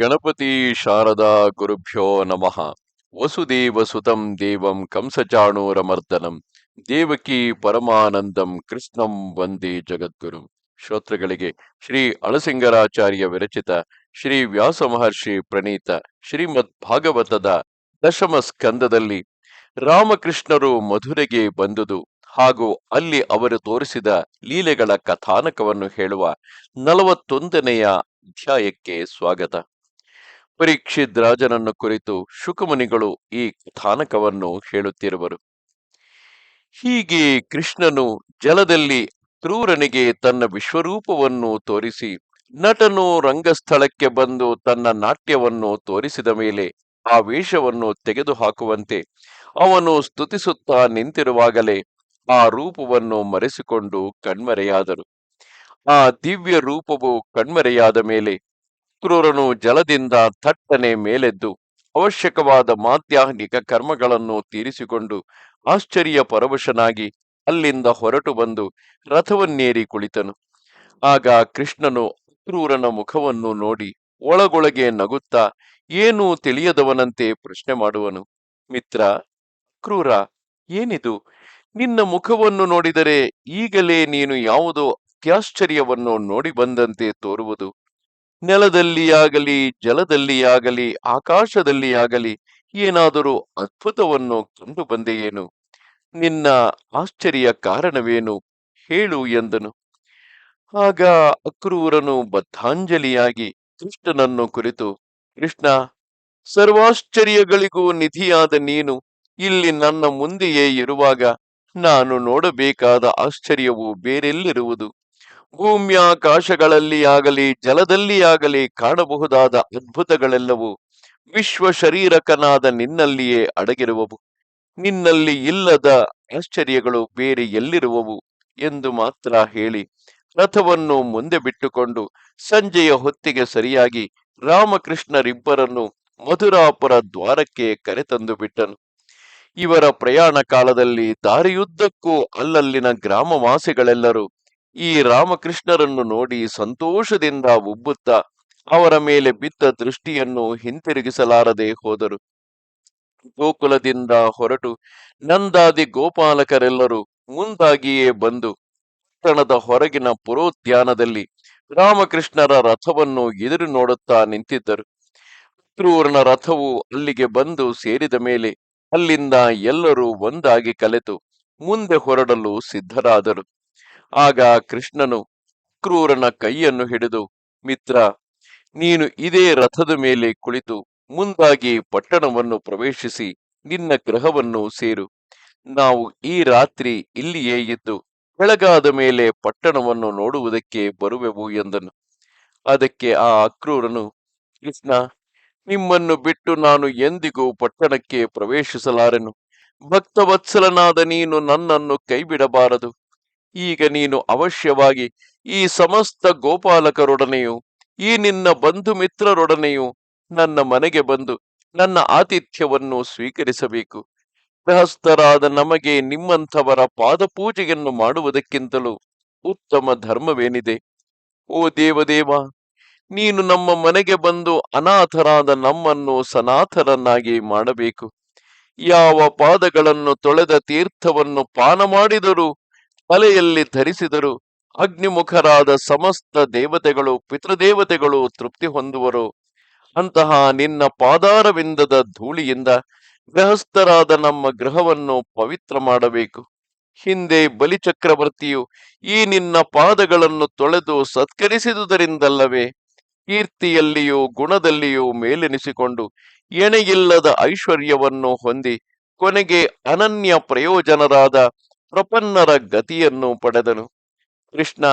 ಗಣಪತಿ ಶಾರದಾ ಗುರುಭ್ಯೋ ನಮಃ. ವಸುದೇವ ಸುತಂ ದೇವಂ ಕಂಸಚಾಣೂರಮರ್ದನಂ. ದೇವಕಿ ಪರಮಾನಂದಂ ಕೃಷ್ಣಂ ವಂದೇ ಜಗದ್ಗುರು. ಶ್ರೋತೃಗಳಿಗೆ ಶ್ರೀ ಅಳಸಿಂಗರಾಚಾರ್ಯ ವಿರಚಿತ, ಶ್ರೀ ವ್ಯಾಸ ಮಹರ್ಷಿ ಪ್ರಣೀತ, ಶ್ರೀಮದ್ ಭಾಗವತದ ದಶಮ ಸ್ಕಂದದಲ್ಲಿ ರಾಮಕೃಷ್ಣರು ಮಧುರೆಗೆ ಬಂದುದು ಹಾಗೂ ಅಲ್ಲಿ ಅವರು ತೋರಿಸಿದ ಲೀಲೆಗಳ ಕಥಾನಕವನ್ನು ಹೇಳುವ ನಲವತ್ತೊಂದನೆಯ ಅಧ್ಯಾಯಕ್ಕೆ ಸ್ವಾಗತ. ಪರೀಕ್ಷಿತ್ ರಾಜನನ್ನು ಕುರಿತು ಶುಕಮುನಿಗಳು ಈ ಕಥಾನಕವನ್ನು ಹೇಳುತ್ತಿರುವರು. ಹೀಗೆ ಕೃಷ್ಣನು ಜಲದಲ್ಲಿ ಕ್ರೂರನಿಗೆ ತನ್ನ ವಿಶ್ವರೂಪವನ್ನು ತೋರಿಸಿ, ನಟನು ರಂಗಸ್ಥಳಕ್ಕೆ ಬಂದು ತನ್ನ ನಾಟ್ಯವನ್ನು ತೋರಿಸಿದ ಮೇಲೆ ಆ ವೇಷವನ್ನು ತೆಗೆದುಹಾಕುವಂತೆ ಅವನು ಸ್ತುತಿಸುತ್ತಾ ನಿಂತಿರುವಾಗಲೇ ಆ ರೂಪವನ್ನು ಮರೆಸಿಕೊಂಡು ಕಣ್ಮರೆಯಾದರು. ಆ ದಿವ್ಯ ರೂಪವು ಕಣ್ಮರೆಯಾದ ಮೇಲೆ ಕ್ರೂರನು ಜಲದಿಂದ ಥಟ್ಟನೆ ಮೇಲೆದ್ದು ಅವಶ್ಯಕವಾದ ಮಾಧ್ಯಾಹ್ನಿಕ ಕರ್ಮಗಳನ್ನು ತೀರಿಸಿಕೊಂಡು ಆಶ್ಚರ್ಯ ಪರವಶನಾಗಿ ಅಲ್ಲಿಂದ ಹೊರಟು ಬಂದು ರಥವನ್ನೇರಿ ಕುಳಿತನು. ಆಗ ಕೃಷ್ಣನು ಅಕ್ರೂರನ ಮುಖವನ್ನು ನೋಡಿ ಒಳಗೊಳಗೆ ನಗುತ್ತಾ, ಏನೂ ತಿಳಿಯದವನಂತೆ ಪ್ರಶ್ನೆ ಮಾಡುವನು. ಮಿತ್ರ ಅಕ್ರೂರ ಏನಿದು? ನಿನ್ನ ಮುಖವನ್ನು ನೋಡಿದರೆ ಈಗಲೇ ನೀನು ಯಾವುದೋ ಅತ್ಯಾಶ್ಚರ್ಯವನ್ನು ನೋಡಿ ಬಂದಂತೆ ತೋರುವುದು. ನೆಲದಲ್ಲಿಯಾಗಲಿ, ಜಲದಲ್ಲಿಯಾಗಲಿ, ಆಕಾಶದಲ್ಲಿಯಾಗಲಿ ಏನಾದರೂ ಅದ್ಭುತವನ್ನು ಕಂಡು ಬಂದೆಯೇನು ನಿನ್ನ ಆಶ್ಚರ್ಯ ಕಾರಣವೇನು? ಹೇಳು ಎಂದನು. ಆಗ ಅಕ್ರೂರನು ಬದ್ಧಾಂಜಲಿಯಾಗಿ ಕೃಷ್ಣನನ್ನು ಕುರಿತು, ಕೃಷ್ಣ, ಸರ್ವಾಶ್ಚರ್ಯಗಳಿಗೂ ನಿಧಿಯಾದ ನೀನು ಇಲ್ಲಿ ನನ್ನ ಮುಂದೆಯೇ ಇರುವಾಗ ನಾನು ನೋಡಬೇಕಾದ ಆಶ್ಚರ್ಯವು ಬೇರೆಲ್ಲಿರುವುದು? ಭೂಮ್ಯಾಕಾಶಗಳಲ್ಲಿ ಆಗಲಿ, ಜಲದಲ್ಲಿ ಆಗಲಿ ಕಾಣಬಹುದಾದ ಅದ್ಭುತಗಳೆಲ್ಲವೂ ವಿಶ್ವ ಶರೀರಕನಾದ ನಿನ್ನಲ್ಲಿಯೇ ಅಡಗಿರುವವು. ನಿನ್ನಲ್ಲಿ ಇಲ್ಲದ ಆಶ್ಚರ್ಯಗಳು ಬೇರೆ ಎಲ್ಲಿರುವವು ಎಂದು ಮಾತ್ರ ಹೇಳಿ ರಥವನ್ನು ಮುಂದೆ ಬಿಟ್ಟುಕೊಂಡು ಸಂಜೆಯ ಹೊತ್ತಿಗೆ ಸರಿಯಾಗಿ ರಾಮಕೃಷ್ಣರಿಬ್ಬರನ್ನು ಮಧುರಾಪುರ ದ್ವಾರಕ್ಕೆ ಕರೆತಂದು ಬಿಟ್ಟನು. ಇವರ ಪ್ರಯಾಣ ಕಾಲದಲ್ಲಿ ದಾರಿಯುದ್ದಕ್ಕೂ ಅಲ್ಲಲ್ಲಿನ ಗ್ರಾಮವಾಸಿಗಳೆಲ್ಲರೂ ಈ ರಾಮಕೃಷ್ಣರನ್ನು ನೋಡಿ ಸಂತೋಷದಿಂದ ಉಬ್ಬುತ್ತಾ ಅವರ ಮೇಲೆ ಬಿದ್ದ ದೃಷ್ಟಿಯನ್ನು ಹಿಂತಿರುಗಿಸಲಾರದೆ ಹೋದರು. ಗೋಕುಲದಿಂದ ಹೊರಟು ನಂದಾದಿ ಗೋಪಾಲಕರೆಲ್ಲರೂ ಮುಂದಾಗಿಯೇ ಬಂದು ಪಟ್ಟಣದ ಹೊರಗಿನ ಪುರೋದ್ಯಾನದಲ್ಲಿ ರಾಮಕೃಷ್ಣರ ರಥವನ್ನು ಎದುರು ನೋಡುತ್ತಾ ನಿಂತಿದ್ದರು. ಕ್ರೂರನ ರಥವು ಅಲ್ಲಿಗೆ ಬಂದು ಸೇರಿದ ಮೇಲೆ ಅಲ್ಲಿಂದ ಎಲ್ಲರೂ ಒಂದಾಗಿ ಕಲೆತು ಮುಂದೆ ಹೊರಡಲು ಸಿದ್ಧರಾದರು. ಆಗ ಕೃಷ್ಣನು ಕ್ರೂರನ ಕೈಯನ್ನು ಹಿಡಿದು, ಮಿತ್ರ, ನೀನು ಇದೇ ರಥದ ಮೇಲೆ ಕುಳಿತು ಮುಂದಾಗಿ ಪಟ್ಟಣವನ್ನು ಪ್ರವೇಶಿಸಿ ನಿನ್ನ ಗ್ರಹವನ್ನು ಸೇರು. ನಾವು ಈ ರಾತ್ರಿ ಇಲ್ಲಿಯೇ ಇದ್ದು ಬೆಳಗಾದ ಮೇಲೆ ಪಟ್ಟಣವನ್ನು ನೋಡುವುದಕ್ಕೆ ಬರುವೆವು ಎಂದನು. ಅದಕ್ಕೆ ಆ ಅಕ್ರೂರನು ಕೃಷ್ಣ, ನಿಮ್ಮನ್ನು ಬಿಟ್ಟು ನಾನು ಎಂದಿಗೂ ಪಟ್ಟಣಕ್ಕೆ ಪ್ರವೇಶಿಸಲಾರೆನು. ಭಕ್ತವತ್ಸಲನಾದ ನೀನು ನನ್ನನ್ನು ಕೈಬಿಡಬಾರದು. ಈಗ ನೀನು ಅವಶ್ಯವಾಗಿ ಈ ಸಮಸ್ತ ಗೋಪಾಲಕರೊಡನೆಯೂ, ಈ ನಿನ್ನ ಬಂಧು ಮಿತ್ರರೊಡನೆಯೂ ನನ್ನ ಮನೆಗೆ ಬಂದು ನನ್ನ ಆತಿಥ್ಯವನ್ನು ಸ್ವೀಕರಿಸಬೇಕು. ಗೃಹಸ್ಥರಾದ ನಮಗೆ ನಿಮ್ಮಂಥವರ ಪಾದಪೂಜೆಯನ್ನು ಮಾಡುವುದಕ್ಕಿಂತಲೂ ಉತ್ತಮ ಧರ್ಮವೇನಿದೆ. ಓ ದೇವದೇವ, ನೀನು ನಮ್ಮ ಮನೆಗೆ ಬಂದು ಅನಾಥರಾದ ನಮ್ಮನ್ನು ಸನಾಥರನ್ನಾಗಿ ಮಾಡಬೇಕು. ಯಾವ ಪಾದಗಳನ್ನು ತೊಳೆದ ತೀರ್ಥವನ್ನು ಪಾನ ಮಾಡಿದರೂ ತಲೆಯಲ್ಲಿ ಧರಿಸಿದರು. ಅಗ್ನಿಮುಖರಾದ ಸಮಸ್ತ ದೇವತೆಗಳು, ಪಿತೃದೇವತೆಗಳು ತೃಪ್ತಿ ಹೊಂದುವರು. ಅಂತಹ ನಿನ್ನ ಪಾದಾರವಿಂದದ ಧೂಳಿಯಿಂದ ಗೃಹಸ್ಥರಾದ ನಮ್ಮ ಗ್ರಹವನ್ನು ಪವಿತ್ರ ಮಾಡಬೇಕು. ಹಿಂದೆ ಬಲಿಚಕ್ರವರ್ತಿಯು ಈ ನಿನ್ನ ಪಾದಗಳನ್ನು ತೊಳೆದು ಸತ್ಕರಿಸಿದುದರಿಂದಲ್ಲವೇ, ಕೀರ್ತಿಯಲ್ಲಿಯೂ ಗುಣದಲ್ಲಿಯೂ ಮೇಲೆನಿಸಿಕೊಂಡು ಎಣೆಯಿಲ್ಲದ ಐಶ್ವರ್ಯವನ್ನು ಹೊಂದಿ ಕೊನೆಗೆ ಅನನ್ಯ ಪ್ರಯೋಜನರಾದ ಪ್ರಪನ್ನರ ಗತಿಯನ್ನು ಪಡೆದನು. ಕೃಷ್ಣ,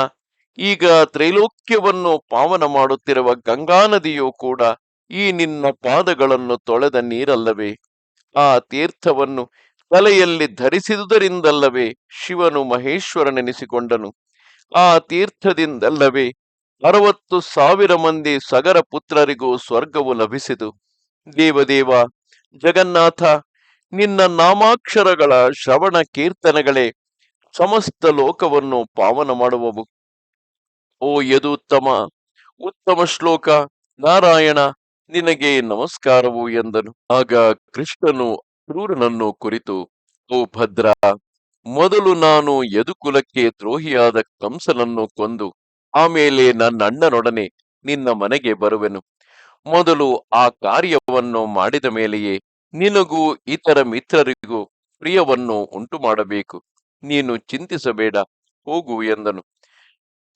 ಈಗ ತ್ರೈಲೋಕ್ಯವನ್ನು ಪಾವನ ಮಾಡುತ್ತಿರುವ ಗಂಗಾ ನದಿಯೂ ಕೂಡ ಈ ನಿನ್ನ ಪಾದಗಳನ್ನು ತೊಳೆದ ನೀರಲ್ಲವೇ? ಆ ತೀರ್ಥವನ್ನು ತಲೆಯಲ್ಲಿ ಧರಿಸಿದುದರಿಂದಲ್ಲವೇ ಶಿವನು ಮಹೇಶ್ವರನೆನಿಸಿಕೊಂಡನು? ಆ ತೀರ್ಥದಿಂದಲ್ಲವೇ ಅರವತ್ತು ಸಾವಿರ ಮಂದಿ ಸಗರ ಪುತ್ರರಿಗೂ ಸ್ವರ್ಗವು ಲಭಿಸಿತು. ದೇವದೇವ, ಜಗನ್ನಾಥ ನಿನ್ನ ನಾಮಾಕ್ಷರಗಳ ಶ್ರವಣ ಕೀರ್ತನೆಗಳೇ ಸಮಸ್ತ ಲೋಕವನ್ನು ಪಾವನ ಮಾಡುವವು. ಓ ಯದುತ್ತಮ, ಉತ್ತಮ ಶ್ಲೋಕ, ನಾರಾಯಣ, ನಿನಗೆ ನಮಸ್ಕಾರವು ಎಂದನು. ಆಗ ಕೃಷ್ಣನು ಕ್ರೂರನನ್ನು ಕುರಿತು, ಓ ಭದ್ರ, ಮೊದಲು ನಾನು ಯದುಕುಲಕ್ಕೆ ದ್ರೋಹಿಯಾದ ಕಂಸನನ್ನು ಕೊಂದು, ಆಮೇಲೆ ನನ್ನ ಅಣ್ಣನೊಡನೆ ನಿನ್ನ ಮನೆಗೆ ಬರುವೆನು. ಮೊದಲು ಆ ಕಾರ್ಯವನ್ನು ಮಾಡಿದ ಮೇಲೆಯೇ ನಿನಗೂ ಇತರ ಮಿತ್ರರಿಗೂ ಪ್ರಿಯವನ್ನು ಉಂಟು ಮಾಡಬೇಕು ನೀನು ಚಿಂತಿಸಬೇಡ, ಹೋಗು ಎಂದನು.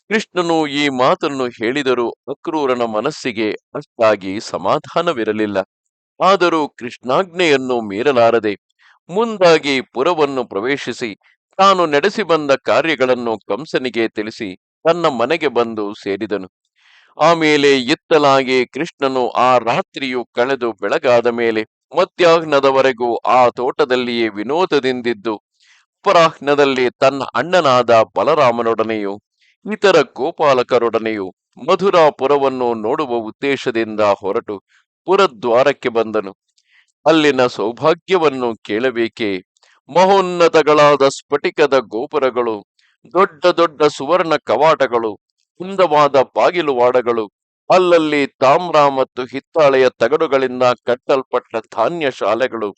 ಕೃಷ್ಣನು ಈ ಮಾತನ್ನು ಹೇಳಿದರೂ ಅಕ್ರೂರನ ಮನಸ್ಸಿಗೆ ಅಷ್ಟಾಗಿ ಸಮಾಧಾನವಿರಲಿಲ್ಲ. ಆದರೂ ಕೃಷ್ಣಾಜ್ಞೆಯನ್ನು ಮೀರಲಾರದೆ ಮುಂದಾಗಿ ಪುರವನ್ನು ಪ್ರವೇಶಿಸಿ ತಾನು ನಡೆಸಿ ಬಂದ ಕಾರ್ಯಗಳನ್ನು ಕಂಸನಿಗೆ ತಿಳಿಸಿ ತನ್ನ ಮನೆಗೆ ಬಂದು ಸೇರಿದನು. ಆಮೇಲೆ ಇತ್ತಲಾಗಿ ಕೃಷ್ಣನು ಆ ರಾತ್ರಿಯು ಕಳೆದು ಬೆಳಗಾದ ಮೇಲೆ ಮಧ್ಯಾಹ್ನದವರೆಗೂ ಆ ತೋಟದಲ್ಲಿಯೇ ವಿನೋದದಿಂದಿದ್ದು ಅಪರಾಹ್ನದಲ್ಲಿ ತನ್ನ ಅಣ್ಣನಾದ ಬಲರಾಮನೊಡನೆಯೂ, ಇತರ ಗೋಪಾಲಕರೊಡನೆಯೂ ಮಧುರಾಪುರವನ್ನು ನೋಡುವ ಉದ್ದೇಶದಿಂದ ಹೊರಟು ಪುರದ್ವಾರಕ್ಕೆ ಬಂದನು. ಅಲ್ಲಿನ ಸೌಭಾಗ್ಯವನ್ನು ಕೇಳಬೇಕೆ? ಮಹೋನ್ನತಗಳಾದ ಸ್ಫಟಿಕದ ಗೋಪುರಗಳು, ದೊಡ್ಡ ದೊಡ್ಡ ಸುವರ್ಣ ಕವಾಟಗಳು ಕುಂದವಾದ ಬಾಗಿಲುವಾಡಗಳು ಅಲ್ಲಲ್ಲಿ ತಾಮ್ರ ಮತ್ತು ಹಿತ್ತಾಳೆಯ ತಗಡುಗಳಿಂದ ಕಟ್ಟಲ್ಪಟ್ಟ ಧಾನ್ಯ ಶಾಲೆಗಳು.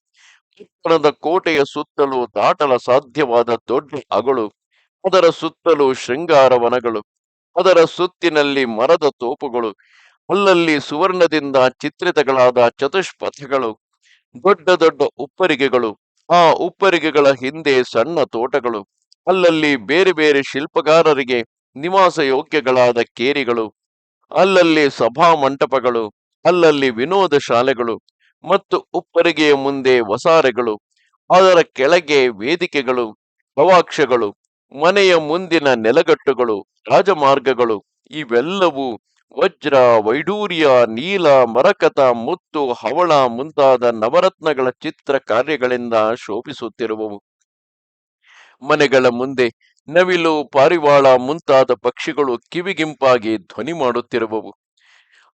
ಪಟ್ಟಣದ ಕೋಟೆಯ ಸುತ್ತಲೂ ದಾಟಲ ಸಾಧ್ಯವಾದ ದೊಡ್ಡ ಅಗಳು, ಅದರ ಸುತ್ತಲೂ ಶೃಂಗಾರ ವನಗಳು, ಅದರ ಸುತ್ತಿನಲ್ಲಿ ಮರದ ತೋಪುಗಳು, ಅಲ್ಲಲ್ಲಿ ಸುವರ್ಣದಿಂದ ಚಿತ್ರಿತಗಳಾದ ಚತುಷ್ಪಥಗಳು, ದೊಡ್ಡ ದೊಡ್ಡ ಉಪ್ಪರಿಗೆಗಳು, ಆ ಉಪ್ಪರಿಗೆಗಳ ಹಿಂದೆ ಸಣ್ಣ ತೋಟಗಳು, ಅಲ್ಲಲ್ಲಿ ಬೇರೆ ಬೇರೆ ಶಿಲ್ಪಗಾರರಿಗೆ ನಿವಾಸ ಯೋಗ್ಯಗಳಾದ ಕೇರಿಗಳು ಅಲ್ಲಲ್ಲಿ ಸಭಾ ಮಂಟಪಗಳು ಅಲ್ಲಲ್ಲಿ ವಿನೋದ ಶಾಲೆಗಳು ಮತ್ತು ಉಪ್ಪರಿಗೆಯ ಮುಂದೆ ವಸಾರೆಗಳು ಅದರ ಕೆಳಗೆ ವೇದಿಕೆಗಳು ಗವಾಕ್ಷಗಳು ಮನೆಯ ಮುಂದಿನ ನೆಲಗಟ್ಟುಗಳು, ರಾಜಮಾರ್ಗಗಳು, ಇವೆಲ್ಲವೂ ವಜ್ರ, ವೈಡೂರ್ಯ, ನೀಲ, ಮರಕತ, ಮುತ್ತು, ಹವಳ ಮುಂತಾದ ನವರತ್ನಗಳ ಚಿತ್ರ ಕಾರ್ಯಗಳಿಂದ ಶೋಭಿಸುತ್ತಿರುವವು. ಮನೆಗಳ ಮುಂದೆ ನವಿಲು ಪಾರಿವಾಳ ಮುಂತಾದ ಪಕ್ಷಿಗಳು ಕಿವಿಗಿಂಪಾಗಿ ಧ್ವನಿ ಮಾಡುತ್ತಿರುವವು.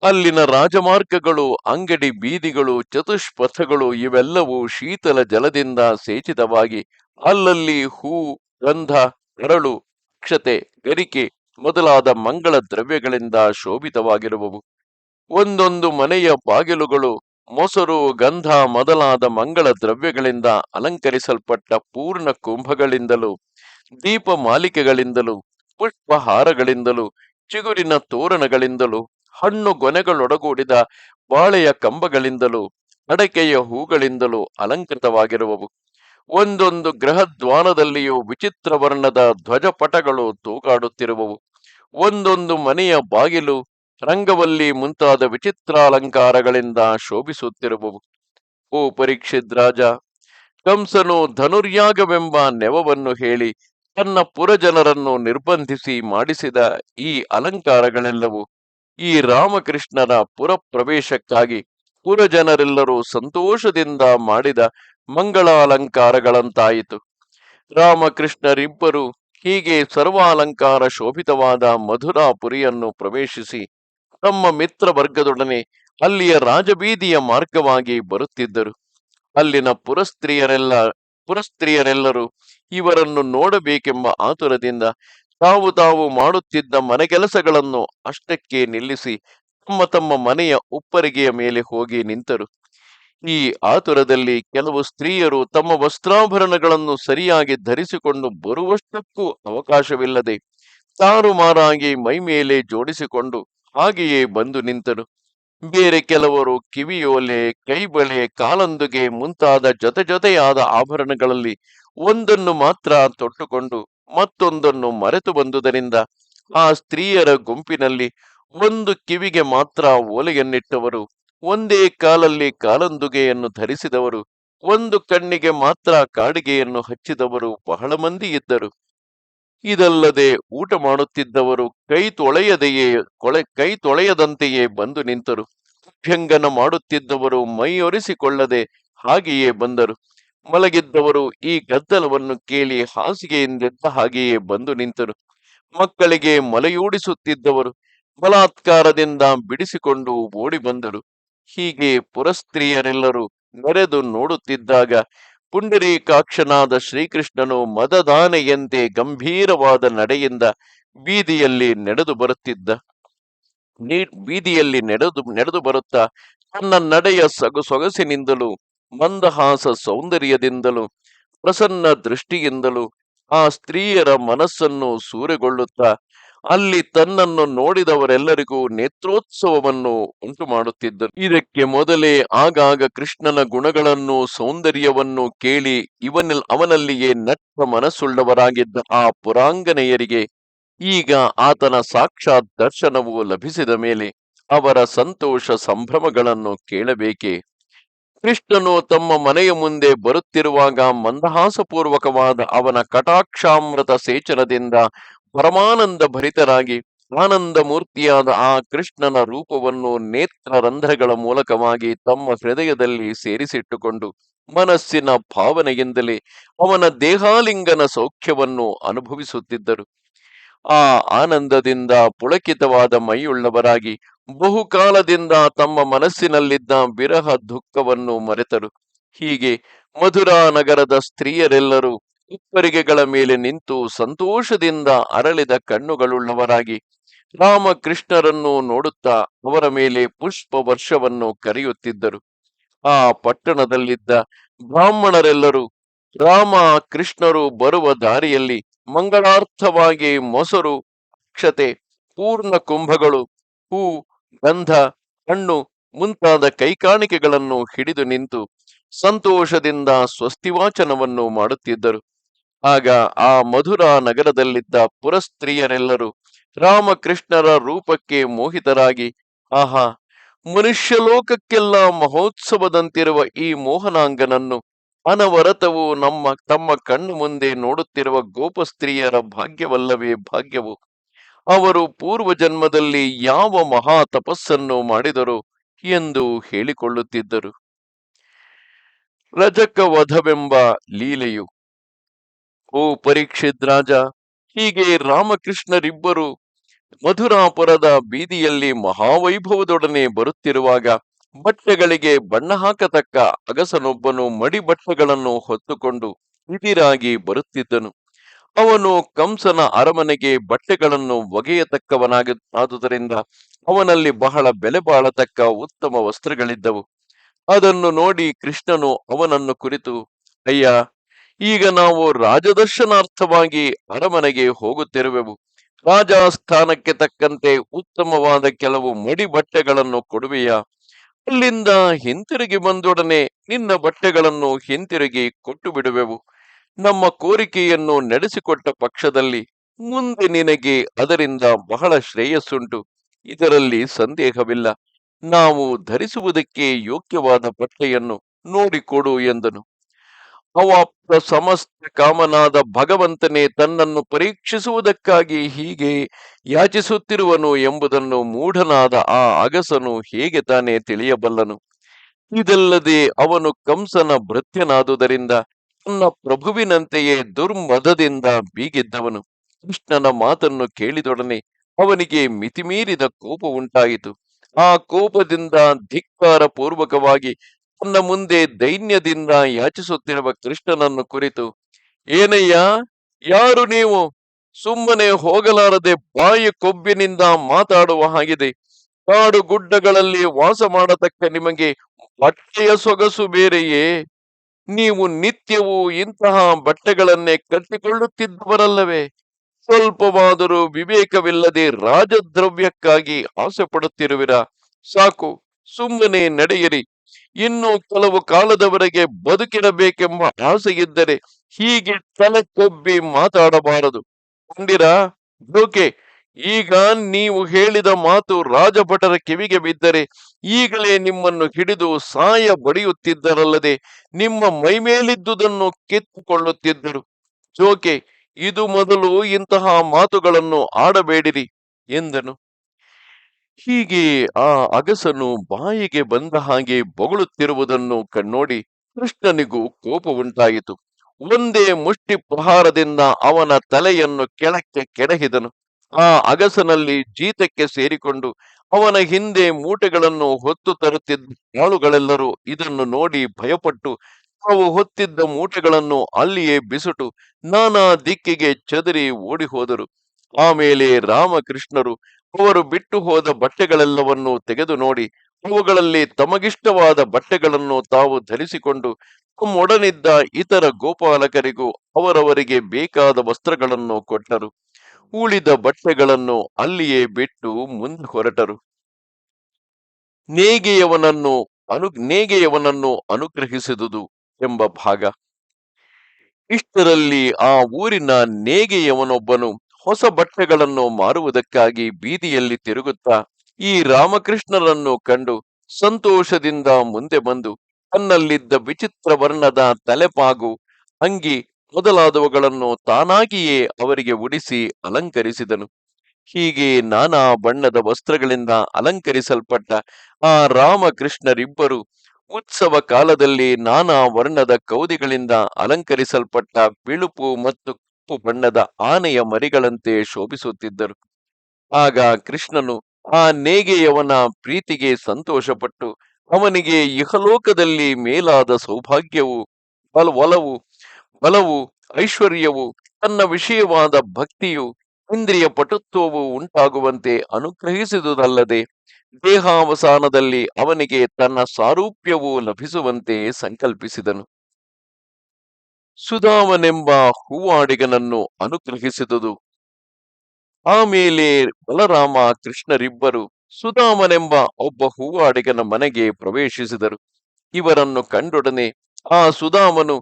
ಅಲ್ಲಿನ ರಾಜಮಾರ್ಗಗಳು, ಅಂಗಡಿ ಬೀದಿಗಳು, ಚತುಷ್ಪಥಗಳು ಇವೆಲ್ಲವೂ ಶೀತಲ ಜಲದಿಂದ ಸೇಚಿತವಾಗಿ ಅಲ್ಲಲ್ಲಿ ಹೂ, ಗಂಧ, ಕರಳು, ಅಕ್ಷತೆ, ಗರಿಕೆ ಮೊದಲಾದ ಮಂಗಳ ದ್ರವ್ಯಗಳಿಂದ ಶೋಭಿತವಾಗಿರುವವು. ಒಂದೊಂದು ಮನೆಯ ಬಾಗಿಲುಗಳು ಮೊಸರು, ಗಂಧ ಮೊದಲಾದ ಮಂಗಳ ದ್ರವ್ಯಗಳಿಂದ ಅಲಂಕರಿಸಲ್ಪಟ್ಟ ಪೂರ್ಣ ಕುಂಭಗಳಿಂದಲೂ ದೀಪ ಮಾಲಿಕೆಗಳಿಂದಲೂ ಪುಷ್ಪಹಾರಗಳಿಂದಲೂ, ಚಿಗುರಿನ ತೋರಣಗಳಿಂದಲೂ, ಹಣ್ಣು ಗೊನೆಗಳೊಡಗೂಡಿದ ಬಾಳೆಯ ಕಂಬಗಳಿಂದಲೂ, ಅಡಕೆಯ ಹೂಗಳಿಂದಲೂ ಅಲಂಕೃತವಾಗಿರುವವು. ಒಂದೊಂದು ಗೃಹದ್ವಾರದಲ್ಲಿಯೂ ವಿಚಿತ್ರ ವರ್ಣದ ಧ್ವಜಪಟಗಳು ತೂಗಾಡುತ್ತಿರುವವು. ಒಂದೊಂದು ಮನೆಯ ಬಾಗಿಲು ರಂಗವಲ್ಲಿ ಮುಂತಾದ ವಿಚಿತ್ರಾಲಂಕಾರಗಳಿಂದ ಶೋಭಿಸುತ್ತಿರುವವು. ಓ ಪರೀಕ್ಷಿತ್ ರಾಜ ಕಂಸನು ಧನುರ್ಯಾಗವೆಂಬ ನೆವವನ್ನು ಹೇಳಿ ತನ್ನ ಪುರಜನರನ್ನು ನಿರ್ಬಂಧಿಸಿ ಮಾಡಿಸಿದ ಈ ಅಲಂಕಾರಗಳೆಲ್ಲವೂ ಈ ರಾಮಕೃಷ್ಣನ ಪುರಪ್ರವೇಶಕ್ಕಾಗಿ ಪುರಜನರೆಲ್ಲರೂ ಸಂತೋಷದಿಂದ ಮಾಡಿದ ಮಂಗಳಾಲಂಕಾರಗಳಂತಾಯಿತು. ರಾಮಕೃಷ್ಣರಿಬ್ಬರು ಹೀಗೆ ಸರ್ವಾಲಂಕಾರ ಶೋಭಿತವಾದ ಮಧುರಾಪುರಿಯನ್ನು ಪ್ರವೇಶಿಸಿ ತಮ್ಮ ಮಿತ್ರ ವರ್ಗದೊಡನೆ ಅಲ್ಲಿಯ ರಾಜಬೀದಿಯ ಮಾರ್ಗವಾಗಿ ಬರುತ್ತಿದ್ದರು. ಅಲ್ಲಿನ ಪುರಸ್ತ್ರೀಯರೆಲ್ಲ ಪುರಸ್ತ್ರೀಯರೆಲ್ಲರೂ ಇವರನ್ನು ನೋಡಬೇಕೆಂಬ ಆತುರದಿಂದ ತಾವು ತಾವು ಮಾಡುತ್ತಿದ್ದ ಮನೆಗೆಲಸಗಳನ್ನು ಅಷ್ಟಕ್ಕೆ ನಿಲ್ಲಿಸಿ ತಮ್ಮ ತಮ್ಮ ಮನೆಯ ಉಪ್ಪರಿಗೆಯ ಮೇಲೆ ಹೋಗಿ ನಿಂತರು. ಈ ಆತುರದಲ್ಲಿ ಕೆಲವು ಸ್ತ್ರೀಯರು ತಮ್ಮ ವಸ್ತ್ರಾಭರಣಗಳನ್ನು ಸರಿಯಾಗಿ ಧರಿಸಿಕೊಂಡು ಬರುವಷ್ಟಕ್ಕೂ ಅವಕಾಶವಿಲ್ಲದೆ ತಾರುಮಾರಾಗಿ ಮೈ ಮೇಲೆ ಜೋಡಿಸಿಕೊಂಡು ಹಾಗೆಯೇ ಬಂದು ನಿಂತರು. ಬೇರೆ ಕೆಲವರು ಕಿವಿಯೋಲೆ, ಕೈಬಳೆ, ಕಾಲಂದುಗೆ ಮುಂತಾದ ಜೊತೆ ಜೊತೆಯಾದ ಆಭರಣಗಳಲ್ಲಿ ಒಂದನ್ನು ಮಾತ್ರ ತೊಟ್ಟುಕೊಂಡು ಮತ್ತೊಂದನ್ನು ಮರೆತು ಬಂದುದರಿಂದ ಆ ಸ್ತ್ರೀಯರ ಗುಂಪಿನಲ್ಲಿ ಒಂದು ಕಿವಿಗೆ ಮಾತ್ರ ಓಲೆಯನ್ನಿಟ್ಟವರು, ಒಂದೇ ಕಾಲಲ್ಲಿ ಕಾಲಂದುಗೆಯನ್ನು ಧರಿಸಿದವರು, ಒಂದು ಕಣ್ಣಿಗೆ ಮಾತ್ರ ಕಾಡಿಗೆಯನ್ನು ಹಚ್ಚಿದವರು ಬಹಳ ಮಂದಿ ಇದ್ದರು. ಇದಲ್ಲದೆ ಊಟ ಮಾಡುತ್ತಿದ್ದವರು ಕೈ ತೊಳೆಯದೆಯೇ, ಕೊಳೆ, ಕೈ ತೊಳೆಯದಂತೆಯೇ ಬಂದು ನಿಂತರು. ಅಭ್ಯಂಗನ ಮಾಡುತ್ತಿದ್ದವರು ಮೈಯೊರೆಸಿಕೊಳ್ಳದೆ ಹಾಗೆಯೇ ಬಂದರು. ಮಲಗಿದ್ದವರು ಈ ಗದ್ದಲವನ್ನು ಕೇಳಿ ಹಾಸಿಗೆಯಿಂದೆದ್ದ ಹಾಗೆಯೇ ಬಂದು ನಿಂತರು. ಮಕ್ಕಳಿಗೆ ಮಲೆಯೂಡಿಸುತ್ತಿದ್ದವರು ಬಲಾತ್ಕಾರದಿಂದ ಬಿಡಿಸಿಕೊಂಡು ಓಡಿ ಬಂದರು. ಹೀಗೆ ಪುರಸ್ತ್ರೀಯರೆಲ್ಲರೂ ನೆರೆದು ನೋಡುತ್ತಿದ್ದಾಗ ಪುಂಡರೀಕಾಕ್ಷನಾದ ಶ್ರೀಕೃಷ್ಣನು ಮದದಾನೆಯಂತೆ ಗಂಭೀರವಾದ ನಡೆಯಿಂದ ಬೀದಿಯಲ್ಲಿ ನಡೆದು ಬರುತ್ತಿದ್ದ. ಬೀದಿಯಲ್ಲಿ ನಡೆದು ನಡೆದು ಬರುತ್ತಾ? ತನ್ನ ನಡೆಯ ಸೊಗ, ಸೊಗಸಿನಿಂದಲೂ, ಮಂದಹಾಸ ಸೌಂದರ್ಯದಿಂದಲೂ, ಪ್ರಸನ್ನ ದೃಷ್ಟಿಯಿಂದಲೂ ಆ ಸ್ತ್ರೀಯರ ಮನಸ್ಸನ್ನು ಸೂರೆಗೊಳ್ಳುತ್ತಾ ಅಲ್ಲಿ ತನ್ನನ್ನು ನೋಡಿದವರೆಲ್ಲರಿಗೂ ನೇತ್ರೋತ್ಸವವನ್ನು ಉಂಟು ಮಾಡುತ್ತಿದ್ದರು ಇದಕ್ಕೆ ಮೊದಲೇ ಆಗಾಗ ಕೃಷ್ಣನ ಗುಣಗಳನ್ನು, ಸೌಂದರ್ಯವನ್ನು ಕೇಳಿ ಇವನ ಅವನಲ್ಲಿಯೇ ನಟ್ಟ ಮನಸ್ಸುಳ್ಳವರಾಗಿದ್ದ ಆ ಪುರಾಂಗನೆಯರಿಗೆ ಈಗ ಆತನ ಸಾಕ್ಷಾತ್ ದರ್ಶನವು ಲಭಿಸಿದ ಮೇಲೆ ಅವರ ಸಂತೋಷ ಸಂಭ್ರಮಗಳನ್ನು ಕೇಳಬೇಕೆ? ಕೃಷ್ಣನು ತಮ್ಮ ಮನೆಯ ಮುಂದೆ ಬರುತ್ತಿರುವಾಗ ಮಂದಹಾಸಪೂರ್ವಕವಾದ ಅವನ ಕಟಾಕ್ಷಾಮೃತ ಸೇಚನದಿಂದ ಪರಮಾನಂದ ಭರಿತರಾಗಿ ಆನಂದ ಮೂರ್ತಿಯಾದ ಆ ಕೃಷ್ಣನ ರೂಪವನ್ನು ನೇತ್ರ ರಂಧ್ರಗಳ ಮೂಲಕವಾಗಿ ತಮ್ಮ ಹೃದಯದಲ್ಲಿ ಸೇರಿಸಿಟ್ಟುಕೊಂಡು ಮನಸ್ಸಿನ ಭಾವನೆಯಿಂದಲೇ ಅವನ ದೇಹಾಲಿಂಗನ ಸೌಖ್ಯವನ್ನು ಅನುಭವಿಸುತ್ತಿದ್ದರು. ಆ ಆನಂದದಿಂದ ಪುಳಕಿತವಾದ ಮೈಯುಳ್ಳವರಾಗಿ ಬಹುಕಾಲದಿಂದ ತಮ್ಮ ಮನಸ್ಸಿನಲ್ಲಿದ್ದ ವಿರಹ ದುಃಖವನ್ನು ಮರೆತರು. ಹೀಗೆ ಮಧುರಾ ನಗರದ ಸ್ತ್ರೀಯರೆಲ್ಲರೂ ಉಪ್ಪರಿಗೆಗಳ ಮೇಲೆ ನಿಂತು ಸಂತೋಷದಿಂದ ಅರಳಿದ ಕಣ್ಣುಗಳುಳ್ಳವರಾಗಿ ರಾಮಕೃಷ್ಣರನ್ನು ನೋಡುತ್ತಾ ಅವರ ಮೇಲೆ ಪುಷ್ಪ ವರ್ಷವನ್ನು ಕರೆಯುತ್ತಿದ್ದರು. ಆ ಪಟ್ಟಣದಲ್ಲಿದ್ದ ಬ್ರಾಹ್ಮಣರೆಲ್ಲರೂ ರಾಮ ಕೃಷ್ಣರು ಬರುವ ದಾರಿಯಲ್ಲಿ ಮಂಗಳಾರ್ಥವಾಗಿ ಮೊಸರು, ಅಕ್ಷತೆ, ಪೂರ್ಣ ಕುಂಭಗಳು, ಹೂ, ಗಂಧ, ಹಣ್ಣು ಮುಂತಾದ ಕೈಕಾಣಿಕೆಗಳನ್ನು ಹಿಡಿದು ನಿಂತು ಸಂತೋಷದಿಂದ ಸ್ವಸ್ತಿವಾಚನವನ್ನು ಮಾಡುತ್ತಿದ್ದರು. ಆಗ ಆ ಮಧುರಾ ನಗರದಲ್ಲಿದ್ದ ಪುರಸ್ತ್ರೀಯರೆಲ್ಲರೂ ರಾಮಕೃಷ್ಣರ ರೂಪಕ್ಕೆ ಮೋಹಿತರಾಗಿ, ಆಹಾ ಮನುಷ್ಯ ಲೋಕಕ್ಕೆಲ್ಲ ಮಹೋತ್ಸವದಂತಿರುವ ಈ ಮೋಹನಾಂಗನನ್ನು ಅನವರತವು ನಮ್ಮ, ತಮ್ಮ ಕಣ್ಣು ಮುಂದೆ ನೋಡುತ್ತಿರುವ ಗೋಪಸ್ತ್ರೀಯರ ಭಾಗ್ಯವಲ್ಲವೇ ಭಾಗ್ಯವು. ಅವರು ಪೂರ್ವ ಜನ್ಮದಲ್ಲಿ ಯಾವ ಮಹಾ ತಪಸ್ಸನ್ನು ಮಾಡಿದರು ಎಂದು ಹೇಳಿಕೊಳ್ಳುತ್ತಿದ್ದರು. ರಜಕ ವಧವೆಂಬ ಲೀಲೆಯು ಓ ಪರೀಕ್ಷಿತ್ ರಾಜ, ಹೀಗೆ ರಾಮಕೃಷ್ಣರಿಬ್ಬರು ಮಧುರಾಪುರದ ಬೀದಿಯಲ್ಲಿ ಮಹಾವೈಭವದೊಡನೆ ಬರುತ್ತಿರುವಾಗ ಬಟ್ಟೆಗಳಿಗೆ ಬಣ್ಣ ಹಾಕತಕ್ಕ ಅಗಸನೊಬ್ಬನು ಮಡಿ ಬಟ್ಟೆಗಳನ್ನು ಹೊತ್ತುಕೊಂಡು ಇದಿರಾಗಿ ಬರುತ್ತಿದ್ದನು. ಅವನು ಕಂಸನ ಅರಮನೆಗೆ ಬಟ್ಟೆಗಳನ್ನು ಒಗೆಯತಕ್ಕವನಾಗ, ಆದುದರಿಂದ ಅವನಲ್ಲಿ ಬಹಳ ಬೆಲೆ ಬಾಳತಕ್ಕ ಉತ್ತಮ ವಸ್ತ್ರಗಳಿದ್ದವು. ಅದನ್ನು ನೋಡಿ ಕೃಷ್ಣನು ಅವನನ್ನು ಕುರಿತು, ಅಯ್ಯ ಈಗ ನಾವು ರಾಜದರ್ಶನಾರ್ಥವಾಗಿ ಅರಮನೆಗೆ ಹೋಗುತ್ತಿರುವೆವು. ರಾಜಸ್ಥಾನಕ್ಕೆ ತಕ್ಕಂತೆ ಉತ್ತಮವಾದ ಕೆಲವು ಮಡಿ ಬಟ್ಟೆಗಳನ್ನು ಕೊಡುವೆಯಾ? ಅಲ್ಲಿಂದ ಹಿಂತಿರುಗಿ ಬಂದೊಡನೆ ನಿನ್ನ ಬಟ್ಟೆಗಳನ್ನು ಹಿಂತಿರುಗಿ ಕೊಟ್ಟು ಬಿಡುವೆವು ನಮ್ಮ ಕೋರಿಕೆಯನ್ನು ನಡೆಸಿಕೊಟ್ಟ ಪಕ್ಷದಲ್ಲಿ ಮುಂದೆ ನಿನಗೆ ಅದರಿಂದ ಬಹಳ ಶ್ರೇಯಸ್ಸುಂಟು. ಇದರಲ್ಲಿ ಸಂದೇಹವಿಲ್ಲ. ನಾವು ಧರಿಸುವುದಕ್ಕೆ ಯೋಗ್ಯವಾದ ಬಟ್ಟೆಯನ್ನು ನೋಡಿಕೊಡು ಎಂದನು. ಅವಾಪ್ತ ಸಮಸ್ತ ಕಾಮನಾದ ಭಗವಂತನೇ ತನ್ನನ್ನು ಪರೀಕ್ಷಿಸುವುದಕ್ಕಾಗಿ ಹೀಗೆ ಯಾಚಿಸುತ್ತಿರುವನು ಎಂಬುದನ್ನು ಮೂಢನಾದ ಆ ಅಗಸನು ಹೇಗೆ ತಾನೇ ತಿಳಿಯಬಲ್ಲನು? ಇದಲ್ಲದೆ ಅವನು ಕಂಸನ ಭೃತ್ಯನಾದುದರಿಂದ ತನ್ನ ಪ್ರಭುವಿನಂತೆಯೇ ದುರ್ಮದದಿಂದ ಬೀಗಿದ್ದವನು. ಕೃಷ್ಣನ ಮಾತನ್ನು ಕೇಳಿದೊಡನೆ ಅವನಿಗೆ ಮಿತಿಮೀರಿದ ಕೋಪ ಉಂಟಾಯಿತು. ಆ ಕೋಪದಿಂದ ಧಿಕ್ಕಾರ ಪೂರ್ವಕವಾಗಿ ತನ್ನ ಮುಂದೆ ದೈನ್ಯದಿಂದ ಯಾಚಿಸುತ್ತಿರುವ ಕೃಷ್ಣನನ್ನು ಕುರಿತು, ಏನಯ್ಯ, ಯಾರು ನೀವು? ಸುಮ್ಮನೆ ಹೋಗಲಾರದೆ ಬಾಯಿ ಕೊಬ್ಬಿನಿಂದ ಮಾತಾಡುವ ಹಾಗಿದೆ. ಕಾಡು ಗುಡ್ಡಗಳಲ್ಲಿ ವಾಸ ಮಾಡತಕ್ಕ ನಿಮಗೆ ಬಟ್ಟೆಯ ಸೊಗಸು ಬೇರೆಯೇ? ನೀವು ನಿತ್ಯವೂ ಇಂತಹ ಬಟ್ಟೆಗಳನ್ನೇ ಕಟ್ಟಿಕೊಳ್ಳುತ್ತಿದ್ದವರಲ್ಲವೇ? ಸ್ವಲ್ಪವಾದರೂ ವಿವೇಕವಿಲ್ಲದೆ ರಾಜದ್ರವ್ಯಕ್ಕಾಗಿ ಆಸೆ ಪಡುತ್ತಿರುವಿರಾ ಸಾಕು, ಸುಮ್ಮನೆ ನಡೆಯಿರಿ. ಇನ್ನು ಕೆಲವು ಕಾಲದವರೆಗೆ ಬದುಕಿರಬೇಕೆಂಬ ಇದ್ದರೆ ಹೀಗೆ ತಲೆ ಕೊಬ್ಬಿ ಮಾತಾಡಬಾರದು ಜೋಕೆ ಈಗ ನೀವು ಹೇಳಿದ ಮಾತು ರಾಜಭಟರ ಕಿವಿಗೆ ಬಿದ್ದರೆ ಈಗಲೇ ನಿಮ್ಮನ್ನು ಹಿಡಿದು ಸಾಯ ಬಡಿಯುತ್ತಿದ್ದರಲ್ಲದೆ ನಿಮ್ಮ ಮೈಮೇಲಿದ್ದುದನ್ನು ಕಿತ್ತುಕೊಳ್ಳುತ್ತಿದ್ದರು. ಜೋಕೆ ಇದು ಮೊದಲು ಇಂತಹ ಮಾತುಗಳನ್ನು ಆಡಬೇಡಿರಿ ಎಂದನು. ಹೀಗೆ ಆ ಅಗಸನು ಬಾಯಿಗೆ ಬಂದ ಹಾಗೆ ಬೊಗಳುತ್ತಿರುವುದನ್ನು ಕಣ್ಣೋಡಿ ಕೃಷ್ಣನಿಗೂ ಕೋಪ ಉಂಟಾಯಿತು. ಒಂದೇ ಮುಷ್ಟಿ ಪ್ರಹಾರದಿಂದ ಅವನ ತಲೆಯನ್ನು ಕೆಳಕ್ಕೆ ಕೆಡಹಿದನು. ಆ ಅಗಸನಲ್ಲಿ ಜೀತಕ್ಕೆ ಸೇರಿಕೊಂಡು ಅವನ ಹಿಂದೆ ಮೂಟೆಗಳನ್ನು ಹೊತ್ತು ತರುತ್ತಿದ್ದ ಆಳುಗಳೆಲ್ಲರೂ ಇದನ್ನು ನೋಡಿ ಭಯಪಟ್ಟು ತಾವು ಹೊತ್ತಿದ್ದ ಮೂಟೆಗಳನ್ನು ಅಲ್ಲಿಯೇ ಬಿಸುಟು, ನಾನಾ ದಿಕ್ಕಿಗೆ ಚದರಿ ಓಡಿ ಹೋದರು ಆಮೇಲೆ ರಾಮಕೃಷ್ಣರು ಅವರು ಬಿಟ್ಟು ಹೋದ ಬಟ್ಟೆಗಳೆಲ್ಲವನ್ನೂ ತೆಗೆದು ನೋಡಿ, ಅವುಗಳಲ್ಲಿ ತಮಗಿಷ್ಟವಾದ ಬಟ್ಟೆಗಳನ್ನು ತಾವು ಧರಿಸಿಕೊಂಡು ತಮ್ಮೊಡನಿದ್ದ ಇತರ ಗೋಪಾಲಕರಿಗೂ ಅವರವರಿಗೆ ಬೇಕಾದ ವಸ್ತ್ರಗಳನ್ನು ಕೊಟ್ಟರು. ಉಳಿದ ಬಟ್ಟೆಗಳನ್ನು ಅಲ್ಲಿಯೇ ಬಿಟ್ಟು ಮುಂದೆ ಹೊರಟರು. ನೇಗೆಯವನನ್ನು ಅನು, ನೇಗೆಯವನನ್ನು ಅನುಗ್ರಹಿಸಿದುದು ಎಂಬ ಭಾಗ. ಇಷ್ಟರಲ್ಲಿ ಆ ಊರಿನ ನೇಗೆಯವನೊಬ್ಬನು ಹೊಸ ಬಟ್ಟೆಗಳನ್ನು ಮಾರುವುದಕ್ಕಾಗಿ ಬೀದಿಯಲ್ಲಿ ತಿರುಗುತ್ತಾ ಈ ರಾಮಕೃಷ್ಣರನ್ನು ಕಂಡು ಸಂತೋಷದಿಂದ ಮುಂದೆ ಬಂದು ತನ್ನಲ್ಲಿದ್ದ ವಿಚಿತ್ರ ವರ್ಣದ ತಲೆಪಾಗು ಅಂಗಿ ಮೊದಲಾದವುಗಳನ್ನು ತಾನಾಗಿಯೇ ಅವರಿಗೆ ಉಡಿಸಿ ಅಲಂಕರಿಸಿದನು. ಹೀಗೆ ನಾನಾ ಬಣ್ಣದ ವಸ್ತ್ರಗಳಿಂದ ಅಲಂಕರಿಸಲ್ಪಟ್ಟ ಆ ರಾಮಕೃಷ್ಣರಿಬ್ಬರು ಉತ್ಸವ ಕಾಲದಲ್ಲಿ ನಾನಾ ವರ್ಣದ ಕೌದಿಗಳಿಂದ ಅಲಂಕರಿಸಲ್ಪಟ್ಟ ಬಿಳುಪು ಮತ್ತು ಕಪ್ಪು ಬಣ್ಣದ ಆನೆಯ ಮರಿಗಳಂತೆ ಶೋಭಿಸುತ್ತಿದ್ದರು. ಆಗ ಕೃಷ್ಣನು ಆ ನೇಗೆಯವನ ಪ್ರೀತಿಗೆ ಸಂತೋಷಪಟ್ಟು ಅವನಿಗೆ ಇಹಲೋಕದಲ್ಲಿ ಮೇಲಾದ ಸೌಭಾಗ್ಯವು, ಬಲ, ಒಲವು, ಬಲವು, ಐಶ್ವರ್ಯವು, ತನ್ನ ವಿಷಯವಾದ ಭಕ್ತಿಯು, ಇಂದ್ರಿಯ ಪಟುತ್ವವು ಉಂಟಾಗುವಂತೆ ಅನುಗ್ರಹಿಸಿದುದಲ್ಲದೆ ದೇಹಾವಸಾನದಲ್ಲಿ ಅವನಿಗೆ ತನ್ನ ಸಾರೂಪ್ಯವು ಲಭಿಸುವಂತೆ ಸಂಕಲ್ಪಿಸಿದನು. ಸುಧಾಮನೆಂಬ ಹೂವಾಡಿಗನನ್ನು ಅನುಗ್ರಹಿಸಿದುದು. ಆಮೇಲೆ ಬಲರಾಮ ಕೃಷ್ಣರಿಬ್ಬರು ಸುಧಾಮನೆಂಬ ಒಬ್ಬ ಹೂವಾಡಿಗನ ಮನೆಗೆ ಪ್ರವೇಶಿಸಿದರು. ಇವರನ್ನು ಕಂಡೊಡನೆ ಆ ಸುಧಾಮನು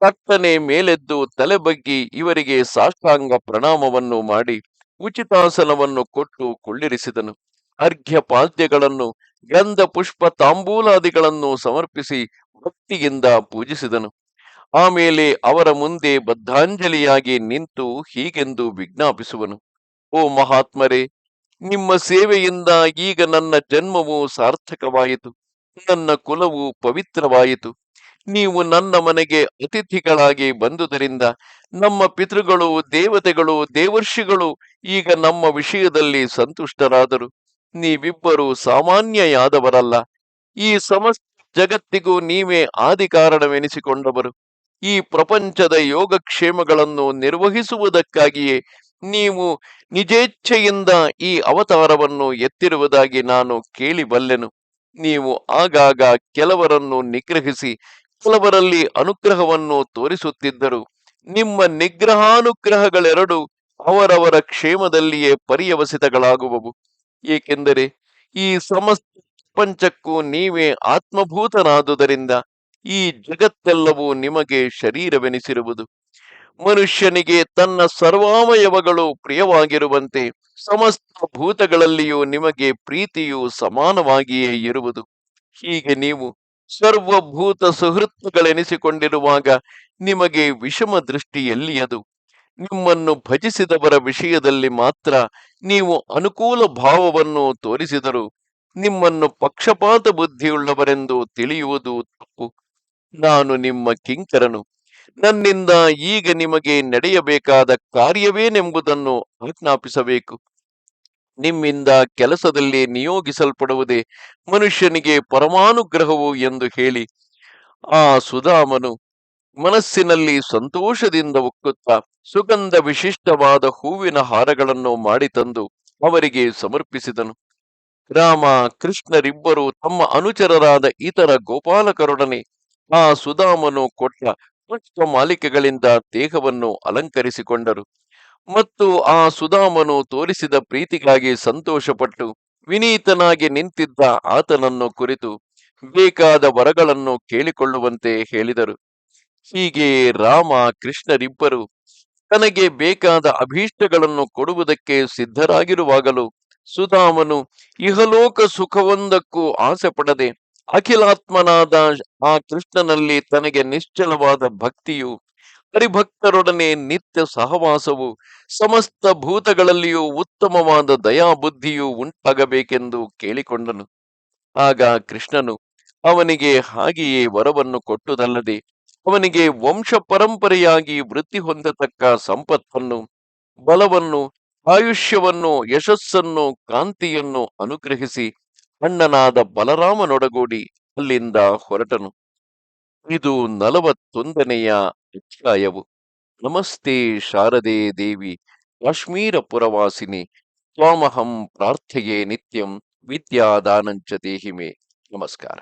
ತಟ್ಟನೆ ಮೇಲೆದ್ದು ತಲೆ ಬಗ್ಗಿ ಇವರಿಗೆ ಸಾಷ್ಟಾಂಗ ಪ್ರಣಾಮವನ್ನು ಮಾಡಿ ಉಚಿತಾಸನವನ್ನು ಕೊಟ್ಟು ಕೊಳ್ಳಿರಿಸಿದನು. ಅರ್ಘ್ಯ ಪಾದ್ಯಗಳನ್ನು ಗಂಧ ಪುಷ್ಪ ತಾಂಬೂಲಾದಿಗಳನ್ನು ಸಮರ್ಪಿಸಿ ಭಕ್ತಿಯಿಂದ ಪೂಜಿಸಿದನು. ಆಮೇಲೆ ಅವರ ಮುಂದೆ ಬದ್ಧಾಂಜಲಿಯಾಗಿ ನಿಂತು ಹೀಗೆಂದು ವಿಜ್ಞಾಪಿಸುವನು, ಓ ಮಹಾತ್ಮರೇ, ನಿಮ್ಮ ಸೇವೆಯಿಂದ ಈಗ ನನ್ನ ಜನ್ಮವು ಸಾರ್ಥಕವಾಯಿತು, ನನ್ನ ಕುಲವು ಪವಿತ್ರವಾಯಿತು. ನೀವು ನನ್ನ ಮನೆಗೆ ಅತಿಥಿಗಳಾಗಿ ಬಂದುದರಿಂದ ನಮ್ಮ ಪಿತೃಗಳು, ದೇವತೆಗಳು, ದೇವರ್ಷಿಗಳು ಈಗ ನಮ್ಮ ವಿಷಯದಲ್ಲಿ ಸಂತುಷ್ಟರಾದರು. ನೀವಿಬ್ಬರು ಸಾಮಾನ್ಯಯಾದವರಲ್ಲ. ಈ ಸಮಸ್ತ ಜಗತ್ತಿಗೂ ನೀವೇ ಆದಿ ಕಾರಣವೆನಿಸಿಕೊಂಡವರು ಈ ಪ್ರಪಂಚದ ಯೋಗಕ್ಷೇಮಗಳನ್ನು ನಿರ್ವಹಿಸುವುದಕ್ಕಾಗಿಯೇ ನೀವು ನಿಜೇಚ್ಛೆಯಿಂದ ಈ ಅವತಾರವನ್ನು ಎತ್ತಿರುವುದಾಗಿ ನಾನು ಕೇಳಿಬಲ್ಲೆನು. ನೀವು ಆಗಾಗ ಕೆಲವರನ್ನು ನಿಗ್ರಹಿಸಿ, ಕೆಲವರಲ್ಲಿ ಅನುಗ್ರಹವನ್ನು ತೋರಿಸುತ್ತಿದ್ದರು. ನಿಮ್ಮ ನಿಗ್ರಹಾನುಗ್ರಹಗಳೆರಡು ಅವರವರ ಕ್ಷೇಮದಲ್ಲಿಯೇ ಪರ್ಯವಸಿತಗಳಾಗುವವು. ಏಕೆಂದರೆ ಈ ಸಮಸ್ತ ಪ್ರಪಂಚಕ್ಕೂ ನೀವೇ ಆತ್ಮಭೂತನಾದುದರಿಂದ ಈ ಜಗತ್ತೆಲ್ಲವೂ ನಿಮಗೆ ಶರೀರವೆನಿಸಿರುವುದು. ಮನುಷ್ಯನಿಗೆ ತನ್ನ ಸರ್ವಾವಯವಗಳು ಪ್ರಿಯವಾಗಿರುವಂತೆ ಸಮಸ್ತ ಭೂತಗಳಲ್ಲಿಯೂ ನಿಮಗೆ ಪ್ರೀತಿಯು ಸಮಾನವಾಗಿಯೇ ಇರುವುದು. ಹೀಗೆ ನೀವು ಸರ್ವಭೂತ ಸುಹೃತ್ತುಗಳೆನಿಸಿಕೊಂಡಿರುವಾಗ ನಿಮಗೆ ವಿಷಮ ದೃಷ್ಟಿ ಎಲ್ಲಿಯದು ನಿಮ್ಮನ್ನು ಭಜಿಸಿದವರ ವಿಷಯದಲ್ಲಿ ಮಾತ್ರ ನೀವು ಅನುಕೂಲ ಭಾವವನ್ನು ತೋರಿಸಿದರು ನಿಮ್ಮನ್ನು ಪಕ್ಷಪಾತ ಬುದ್ಧಿಯುಳ್ಳವರೆಂದು ತಿಳಿಯುವುದು ತಪ್ಪು. ನಾನು ನಿಮ್ಮ ಕಿಂಕರನು. ನನ್ನಿಂದ ಈಗ ನಿಮಗೆ ನಡೆಯಬೇಕಾದ ಕಾರ್ಯವೇನೆಂಬುದನ್ನು ಆಜ್ಞಾಪಿಸಬೇಕು. ನಿಮ್ಮಿಂದ ಕೆಲಸದಲ್ಲಿ ನಿಯೋಗಿಸಲ್ಪಡುವುದೇ ಮನುಷ್ಯನಿಗೆ ಪರಮಾನುಗ್ರಹವು ಎಂದು ಹೇಳಿ. ಆ ಸುಧಾಮನು ಮನಸ್ಸಿನಲ್ಲಿ ಸಂತೋಷದಿಂದ ಉಕ್ಕುತ್ತಾ ಸುಗಂಧ ವಿಶಿಷ್ಟವಾದ ಹೂವಿನ ಹಾರಗಳನ್ನು ಮಾಡಿ ತಂದು ಅವರಿಗೆ ಸಮರ್ಪಿಸಿದನು. ರಾಮ, ಕೃಷ್ಣರಿಬ್ಬರು ತಮ್ಮ ಅನುಚರರಾದ ಇತರ ಗೋಪಾಲಕರೊಡನೆ ಆ ಸುಧಾಮನು ಕೊಟ್ಟ ಪುಷ್ಪ ಮಾಲಿಕೆಗಳಿಂದ ದೇಹವನ್ನು ಅಲಂಕರಿಸಿಕೊಂಡರು. ಮತ್ತು ಆ ಸುಧಾಮನು ತೋರಿಸಿದ ಪ್ರೀತಿಗಾಗಿ ಸಂತೋಷಪಟ್ಟು ವಿನೀತನಾಗಿ ನಿಂತಿದ್ದ ಆತನನ್ನು ಕುರಿತು ಬೇಕಾದ ವರಗಳನ್ನು ಕೇಳಿಕೊಳ್ಳುವಂತೆ ಹೇಳಿದರು. ಹೀಗೆ ರಾಮ ಕೃಷ್ಣರಿಬ್ಬರು ತನಗೆ ಬೇಕಾದ ಅಭೀಷ್ಟಗಳನ್ನು ಕೊಡುವುದಕ್ಕೆ ಸಿದ್ಧರಾಗಿರುವಾಗಲೂ ಸುಧಾಮನು ಇಹಲೋಕ ಸುಖವೊಂದಕ್ಕೂ ಆಸೆ ಪಡದೆ ಅಖಿಲಾತ್ಮನಾದ ಆ ಕೃಷ್ಣನಲ್ಲಿ ತನಗೆ ನಿಶ್ಚಲವಾದ ಭಕ್ತಿಯು, ಹರಿಭಕ್ತರೊಡನೆ ನಿತ್ಯ ಸಹವಾಸವು, ಸಮಸ್ತ ಭೂತಗಳಲ್ಲಿಯೂ ಉತ್ತಮವಾದ ದಯಾಬುದ್ಧಿಯು ಉಂಟಾಗಬೇಕೆಂದು ಕೇಳಿಕೊಂಡನು. ಆಗ ಕೃಷ್ಣನು ಅವನಿಗೆ ಹಾಗೆಯೇ ವರವನ್ನು ಕೊಟ್ಟುದಲ್ಲದೆ, ಅವನಿಗೆ ವಂಶ ಪರಂಪರೆಯಾಗಿ ವೃತ್ತಿ ಹೊಂದತಕ್ಕ ಸಂಪತ್ತನ್ನು, ಬಲವನ್ನು, ಆಯುಷ್ಯವನ್ನು, ಯಶಸ್ಸನ್ನು, ಕಾಂತಿಯನ್ನು ಅನುಗ್ರಹಿಸಿ ಅಣ್ಣನಾದ ಬಲರಾಮನೊಡಗೂಡಿ ಅಲ್ಲಿಂದ ಹೊರಟನು. ಇದು ನಲವತ್ತೊಂದನೆಯ ಅಧ್ಯಾಯವು. ನಮಸ್ತೆ ಶಾರದೆ ದೇವಿ ಕಾಶ್ಮೀರ ಪುರವಾಸಿನಿ ತ್ವಾಮಹಂ ಪ್ರಾರ್ಥೆಯೇ ನಿತ್ಯಂ ವಿದ್ಯಾದಾನಂಚ ದೇಹಿಮೆ. ನಮಸ್ಕಾರ.